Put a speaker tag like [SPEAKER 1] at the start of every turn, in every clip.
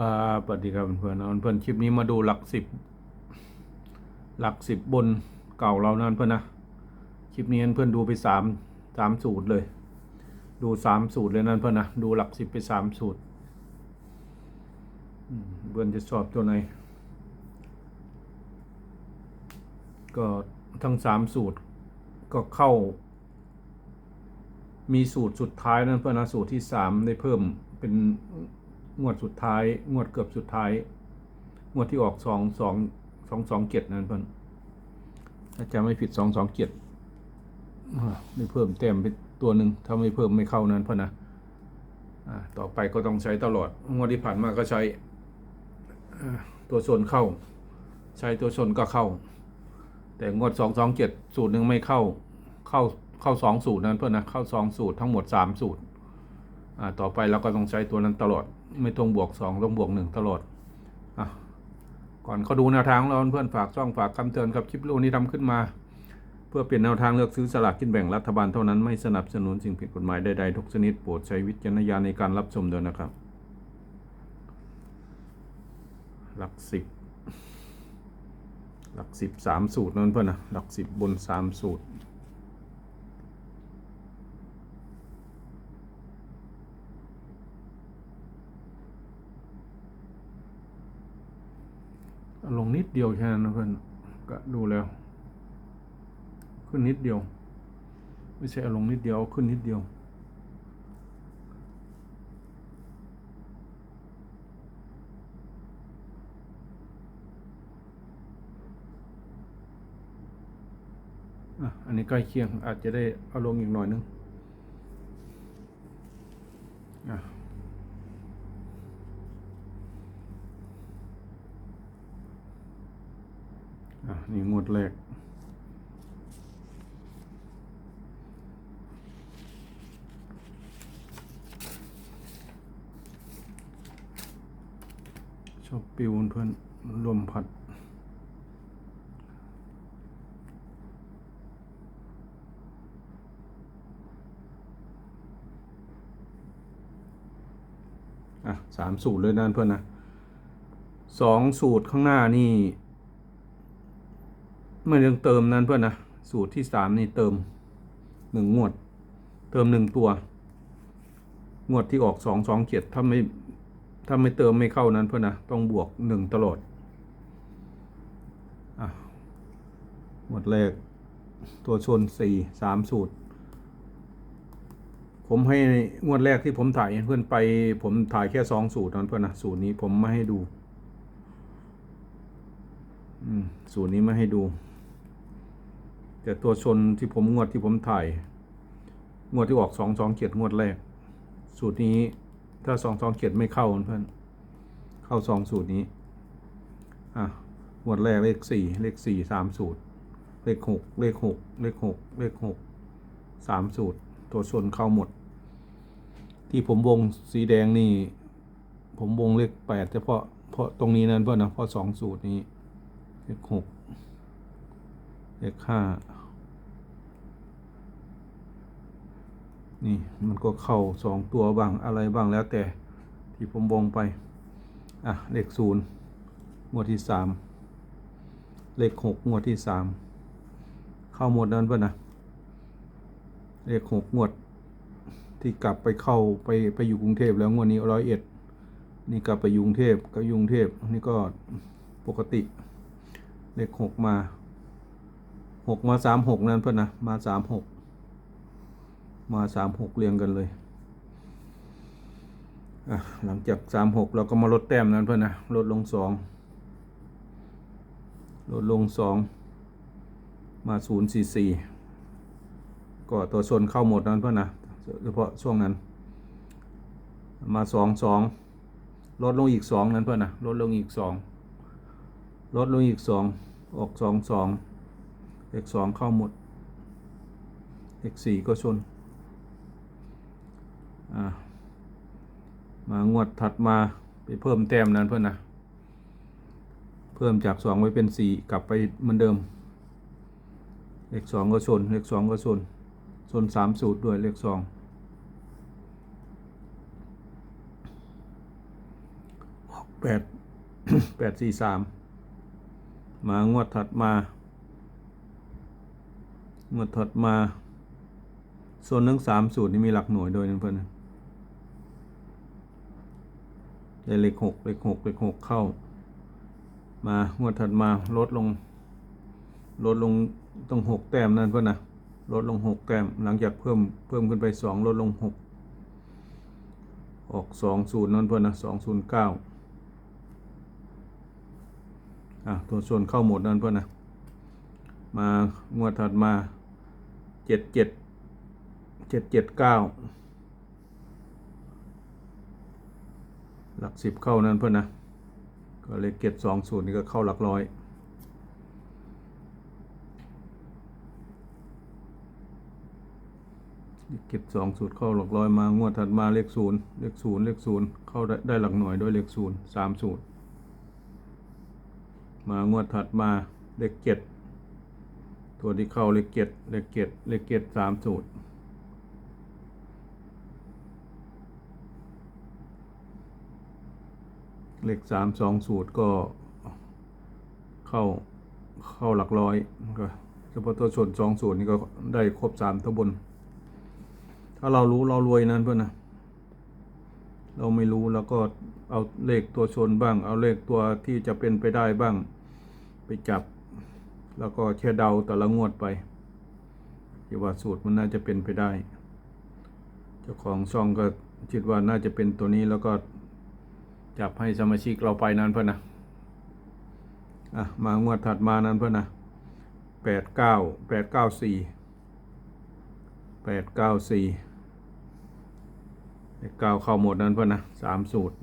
[SPEAKER 1] ครับสวัสดีครับเพื่อนๆเพื่อนๆคลิปนี้มาดูหลักสิบหลักสิบบนเก่าเรานั่นเพื่อนนะคลิปนี้เพื่อนดูไปสามสามสูตรเลย ดูสามสูตรเลยนั่นเพื่อนนะดูหลักสิบไปสามสูตรเพื่อนจะชอบตัวไหนก็ทั้งสามสูตรก็เข้า มีสูตรสุดท้ายนั่นเพื่อนนะสูตรที่สามได้เพิ่มเป็น งวดสุดท้าย งวดเกือบสุดท้าย งวดที่ออกสองสองสองสองเจ็ดนั่นเพื่นถ้าจะไม่ผิดสองสองเจ็ดได้เพิ่มเต็มไปตัวหนึ่งถ้าไม่เพิ่มไม่เข้านั้นเพื่อนนะต่อไปก็ต้องใช้ตลอด งวดที่ผ่านมาก็ใช้อ่าตัวชนเข้า ใช้ตัวชนก็เข้า แต่งวดสองสองเจ็ดสูตรหนึ่งไม่เข้า เข้าเข้าสองสูตรนั้นเพื่อนนะเข้าสองสูตรทั้งหมดสามสูตร ต่อไปเราก็ต้องใช้ตัวนั้นตลอด ไม่ต้องบวกสองต้องบวกหนึ่งตลอดอะก่อนเขาดูแนวทางเราเพื่อนฝากช่องฝากคำเตือนกับคลิปโอนี้ทำขึ้นมา เพื่อเปลี่ยนแนวทางเลือกซื้อสลากกินแบ่งรัฐบาลเท่านั้นไม่สนับสนุนสิ่งผิดกฎหมายใดๆทุกชนิดโปรดใช้วิจารณญาณในการรับชมด้วยนะครับ หลักสิบหลักสิบสามสูตรนั่นเพื่อนนะหลักสิบบนสามสูตร ลงนิดเดียวแค่นั้นนะเพื่อนก็ดูแล้ว ขึ้นนิดเดียว ไม่ใช่ลงนิดเดียวขึ้นนิดเดียวอะอันนี้ใกล้เคียงอาจจะได้เอาลงอีกหน่อยนึงอะ นี่งวดแรก ชอบปิวเพื่อนลมพัดอะสามสูตรเลยนั่นเพื่อนนะสองสูตรข้างหน้านี่ ไม่เรื่องเติมนั้นเพื่อนนะ สูตรที่สามนี่เติมหนึ่งงวด เติมหนึ่งตัว งวดที่ออกสองสองเจ็ดถ้าไม่ถ้าไม่เติมไม่เข้านั้นเพื่อนนะ ต้องบวกหนึ่งตลอดอะงวดแรกตัวชนสี่สามสูตร ผมให้งวดแรกที่ผมถ่ายให้เพื่อนไป ผมถ่ายแค่สองสูตรนั้นเพื่อนนะสูตรนี้ผมไม่ให้ดู อืม สูตรนี้ไม่ให้ดู แต่ตัวชนที่ผมงวดที่ผมถ่าย งวดที่ออกสองสองเจ็ดงวดแรก สูตรนี้ถ้าสองสองเจ็ดไม่เข้าเพื่อนเข้าสองสูตรนี้ อะงวดแรกเลขสี่เลขสี่สามสูตร เลขหกเลขหกเลขหกเลขหกสามสูตร ตัวชนเข้าหมด ที่ผมวงสีแดงนี่ ผมวงเลขแปดเฉพาะเพราะตรงนี้นั่นเพื่อนนะเพราะสองสูตรนี้เลขหก เลขห้านี่มันก็เข้าสองตัวบ้างอะไรบ้างแล้วแต่ที่ผมวงไป อะ เลขศูนย์งวดที่สามเลขหกงวดที่สามเข้าหมดนั้นป่ะนะเลขหกงวดที่กลับไปเข้าไปไปอยู่กรุงเทพแล้วงวดนี้ร้อยเอ็ดนี่กลับไปยุงเทพก็ยุงเทพนี่ก็ปกติ เลขหกมา หกมาสามหกนั่นเพื่อนนะมาสามหกมาสามหกเรียงกันเลยหลังจากสามหกเราก็มาลดแต้มนั้นเพื่อนนะลดลงสองลดลงสองมาศูนย์สี่สี่ก็ตัวชนเข้าหมดนั้นเพื่อนนะเฉพาะช่วงนั้น มาสองสองลดลงอีกสองนั้นเพื่อนนะลดลงอีกสองลดลงอีกสองออกสองสอง เลขสองเข้าหมดเลขสี่ก็ชน มางวดถัดมาไปเพิ่มแต้มนั้นเพื่อนนะ เพิ่มจากสองไว้เป็นสี่กลับไปเหมือนเดิมเลขสองก็ชนเลขสองก็ชน ชนสามสูตรด้วยเลขสองแปดแปดสี่สามมางวดถัดมา งวดถัดมาโซนหนึ่งสามสูตรนี่มีหลักหน่วยโดยนั่นเพื่อนได้เลขหกเลขหกเลขหกเข้า มางวดถัดมาลดลง ลดลงต้องหกแต้มนั่นเพื่อนนะลดลงหกแต้มหลังจากเพิ่มเพิ่มขึ้นไปสองลดลงหกออกสองศูนย์นั่นเพื่อนนะสองศูนย์เก้าอะตัวส่วนเข้าหมดนั่นเพื่อนนะมางวดถัดมา เจ็ดเจ็ดเจ็ดเจ็ดเก้าหลักสิบเข้านั่นเพื่อนนะ ก็เลขเจ็ดสองศูนย์นี่ก็เข้าหลักร้อยเก็บสองสูตรเข้าหลักร้อยมางวดถัดมาเลขศูนย์เลขศูนย์เลขศูนย์เข้าได้ได้หลักหน่วยด้วยเลขศูนย์สามสูตรมางวดถัดมาเลขเจ็ด ตัวที่เข้าเลขเจ็ดเลขเจ็ดเลขเจ็ดสามสูตร เลขสามสองสูตรก็เข้าเข้าหลักร้อยก็เฉพาะตัวส่วนสองสูตรนี่ก็ได้ครบสามตัวบน ถ้าเรารู้เรารวยนั้นเพื่อนนะเราไม่รู้แล้วก็เอาเลขตัวชนบ้าง เอาเลขตัวที่จะเป็นไปได้บ้าง ไปจับ แล้วก็แค่เดาแต่ละงวดไปที่ว่าสูตรมันน่าจะเป็นไปได้ เจ้าของช่องก็คิดว่าน่าจะเป็นตัวนี้แล้วก็จับให้สมาชิกเราไปนั้นเพื่อนนะอะมางวดถัดมานั้นเพื่อนนะแปดเก้าแปดเก้าสี่แปดเก้าสี่เลขเก้าเข้าหมดนั้นเพื่อนนะสามสูตร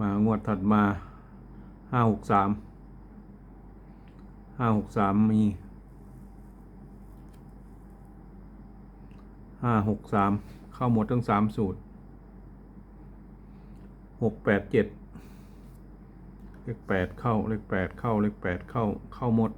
[SPEAKER 1] มางวดถัดมาห้าหกสาม ห้าหกสามมีห้าหกสามเข้าหมดทั้งสามสูตรหกแปดเจ็ดเลขแปดเข้า เลขแปดเข้า เลขแปดเข้า เข้าหมด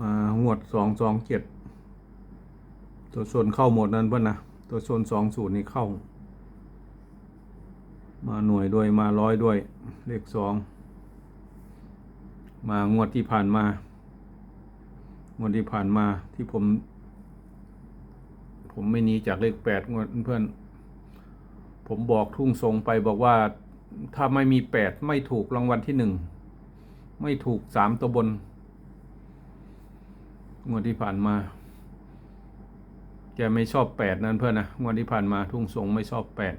[SPEAKER 1] มางวดสองสองเจ็ดตัวส่วนเข้าหมดนั้นเพื่อนนะ ตัวส่วนสองศูนย์นี่เข้า มาหน่วยด้วยมาร้อยด้วย เลขสองมางวดที่ผ่านมางวดที่ผ่านมาที่ผม ผมไม่หนีจากเลขแปดงวดเพื่อน ผมบอกทุ่งทรงไปบอกว่าถ้าไม่มีแปดไม่ถูกรางวัลที่หนึ่งไม่ถูกสามตัวบน งวดที่ผ่านมาแกไม่ชอบแปดนั่นเพื่อนนะงวดที่ผ่านมาทุ่งทรงไม่ชอบแปด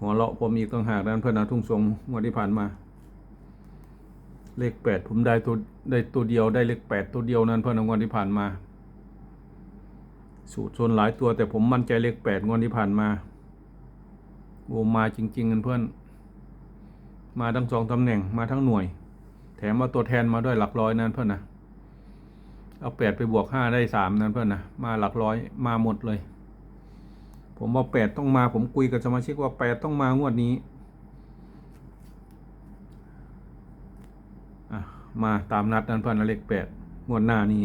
[SPEAKER 1] หัวเราะผมอีกต่างหากนั่นเพื่อนนะทุ่งทรงงวดที่ผ่านมา เลขแปดผมได้ตัวได้ตัวเดียวได้เลขแปดตัวเดียวนั่นเพื่อนงวดที่ผ่านมา สูตรโซนหลายตัวแต่ผมมั่นใจเลขแปดงวดที่ผ่านมาโอมาจริงๆกันเพื่อนมาทั้งสองตำแหน่งมาทั้งหน่วย แถมเอาตัวแทนมาด้วยหลักร้อยนั่นเพื่อนนะเอาแปดไปบวกห้าได้สามนั่นเพื่อนนะมาหลักร้อยมาหมดเลย ผมว่าแปดต้องมา ผมคุยกับสมาชิกว่าแปดต้องมางวดนี้อะมาตามนัดนั่นเพื่อนเลขแปดงวดหน้านี้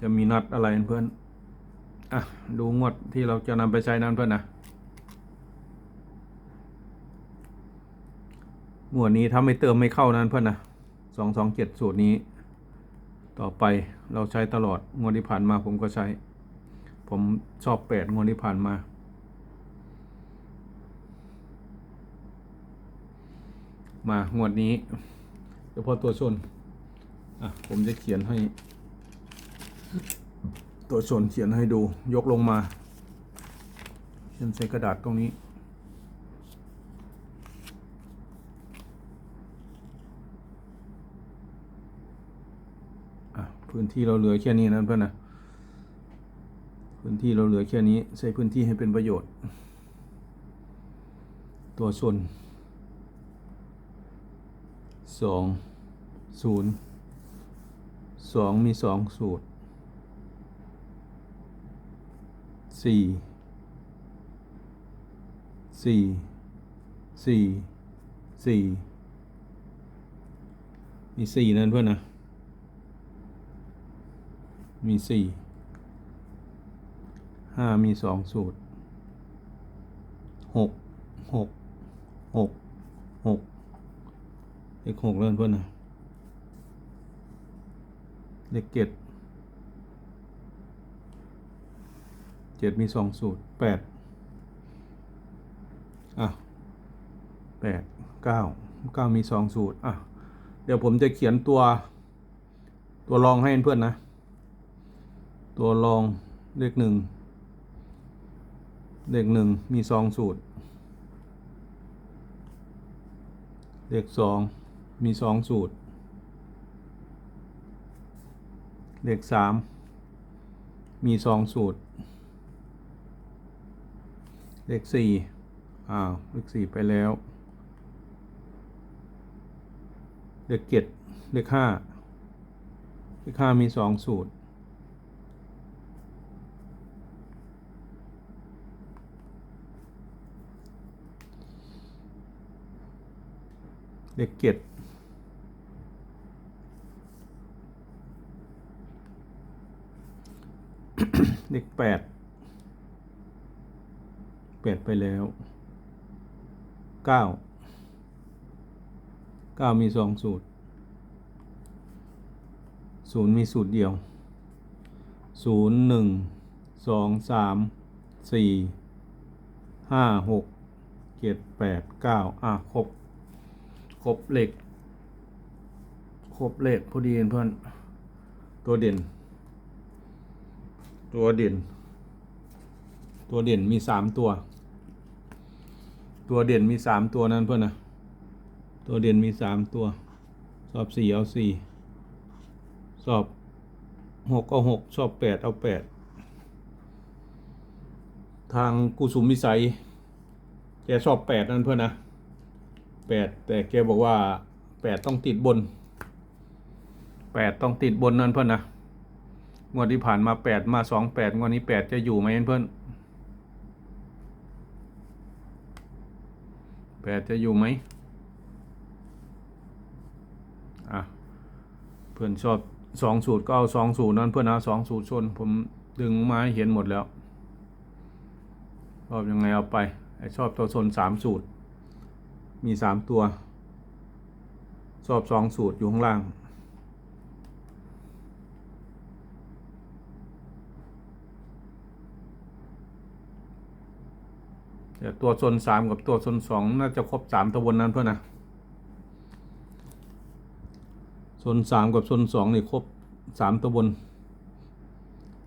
[SPEAKER 1] จะมีนัดอะไรเพื่อนอะดูงวดที่เราจะนำไปใช้นั่นเพื่อนนะงวดนี้ถ้าไม่เติมไม่เข้านั้นเพื่อนนะสองสองเจ็ดสูตรนี้ ต่อไปเราใช้ตลอดงวดที่ผ่านมาผมก็ใช้ ผมชอบแปดงวดที่ผ่านมา มางวดนี้เฉพาะตัวชนอะผมจะเขียนให้ ตัวชนเขียนให้ดูยกลงมาเขียนใส่กระดาษตรงนี้ อะ พื้นที่เราเหลือแค่นี้นะเพื่อนนะพื้นที่เราเหลือแค่นี้ใช้พื้นที่ให้เป็นประโยชน์ ตัวส่วนสองศูนย์สองมีสองสูตรสี่สี่สี่สี่มีสี่นั่นเพื่อนนะ มีสี่ห้ามีสองสูตรหกหกหกหกเลขหกเลื่อนเพื่อนนะเลขเจ็ดเจ็ดมีสองสูตรแปดอะแปดเก้าเก้ามีสองสูตรอะเดี๋ยวผมจะเขียนตัวตัวรองให้เพื่อนนะ ตัวรองเลขหนึ่งเลขหนึ่งมีสองสูตร เลขสองมีสองสูตร เลขสามมีสองสูตร เลขสี่อ้าว เลขสี่ไปแล้ว เลขเจ็ดเลขห้าเลขห้ามีสองสูตร เลขเจ็ดเลขแปดแปดไปแล้วเก้าเก้ามีสองสูตรศูนย์มีสูตรเดียวศูนย์หนึ่งสองสามสี่ห้าหกเจ็ดแปดเก้าอะครบ ครบเหล็กครบเหล็กพอดีเพื่อน ตัวเด่น ตัวเด่น ตัวเด่นมีสามตัว ตัวเด่นมีสามตัวนั้นเพื่อนนะตัวเด่นมีสามตัว สอบสี่เอาสี่สอบหกเอาหกสอบแปดเอาแปดทางกุสุมวิสัยแกสอบแปดนั่นเพื่อนนะ แปดแต่แกบอกว่าแปดต้องติดบนแปดต้องติดบนนั่นเพื่อนนะงวดที่ผ่านมาแปดมาสองแปดงวดนี้แปดจะอยู่ไหมเพื่อนแปดจะอยู่ไหมอะเพื่อนชอบสองสูตรก็เอาสองสูตรนั้นเพื่อนนะสองสูตรชนผมดึงมาให้เห็นหมดแล้วชอบยังไงเอาไปไอชอบตัวชนสามสูตร มีสามตัวชอบสองสูตรอยู่ข้างล่าง แต่ตัวชนสามกับตัวชนสองน่าจะครบสามตัวบนนั้นเพื่อนนะโซนสามกับโซนสองนี่ครบสามตัวบน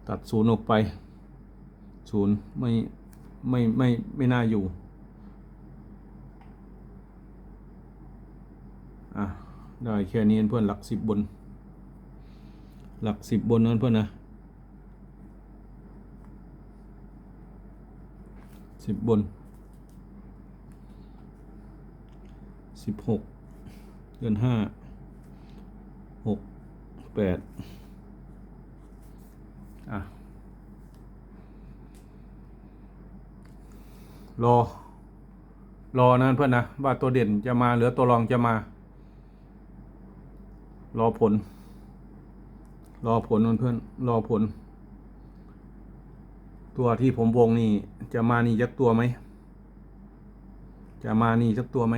[SPEAKER 1] ตัดศูนย์ออกไปศูนย์ไม่ไม่ไม่ไม่น่าอยู่ อะได้แค่นี้เพื่อนหลักสิบบน หลักสิบบนนั่นเพื่อนนะสิบบนสิบหกเดือนห้าหกแปดอะ รอ รอนั่นเพื่อนนะ ว่าตัวเด่นจะมาหลือตัวรองจะมา รอผล รอผลเพื่อนรอผล ตัวที่ผมวงนี่ จะมานี่ยักตัวไหม จะมานี่สักตัวไหม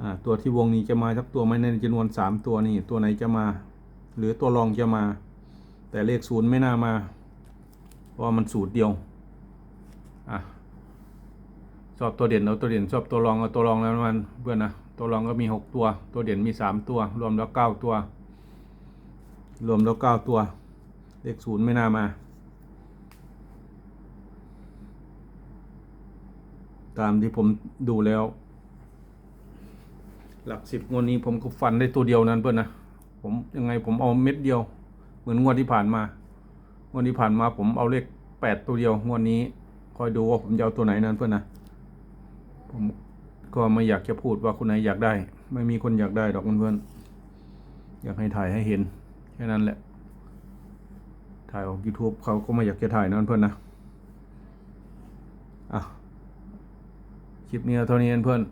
[SPEAKER 1] อ่าตัวที่วงนี้จะมาสักตัวไหมในจำนวนสามตัวนี่ ตัวไหนจะมา หรือตัวรองจะมา แต่เลขศูนย์ไม่น่ามา เพราะมันสูตรเดียวอะชอบตัวเด่นเอาตัวเด่นชอบตัวรองเอาตัวรองแล้วมันเพื่อนนะ ตัวรองก็มีหกตัว ตัวเด่นมีสามตัว รวมแล้วเก้าตัว รวมแล้วเก้าตัว เลขศูนย์ไม่น่ามา ตามที่ผมดูแล้ว หลักสิบงวดนี้ผมก็ฟันได้ตัวเดียวนั้นเพื่อนนะ ผมยังไงผมเอาเม็ดเดียว เหมือนงวดที่ผ่านมางวดที่ผ่านมาผมเอาเลขแปดตัวเดียวงวดนี้ คอยดูว่าผมจะเอาตัวไหนนั้นเพื่อนนะ ผม ก็ไม่อยากจะพูดว่าคนไหนอยากได้ ไม่มีคนอยากได้ดอกเพื่อนๆอยากให้ถ่ายให้เห็นแค่นั้นแหละ ถ่ายออก YouTube เขาก็ไม่อยากจะถ่ายนั่นเพื่อนนะอะคลิปนี้เท่านี้เพื่อน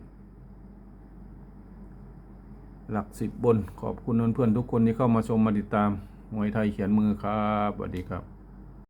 [SPEAKER 1] หลักสิบบนขอบคุณเพื่อนๆทุกคนที่เข้ามาชมมาติดตามมวยไทยเขียนมือครับสวัสดีครับ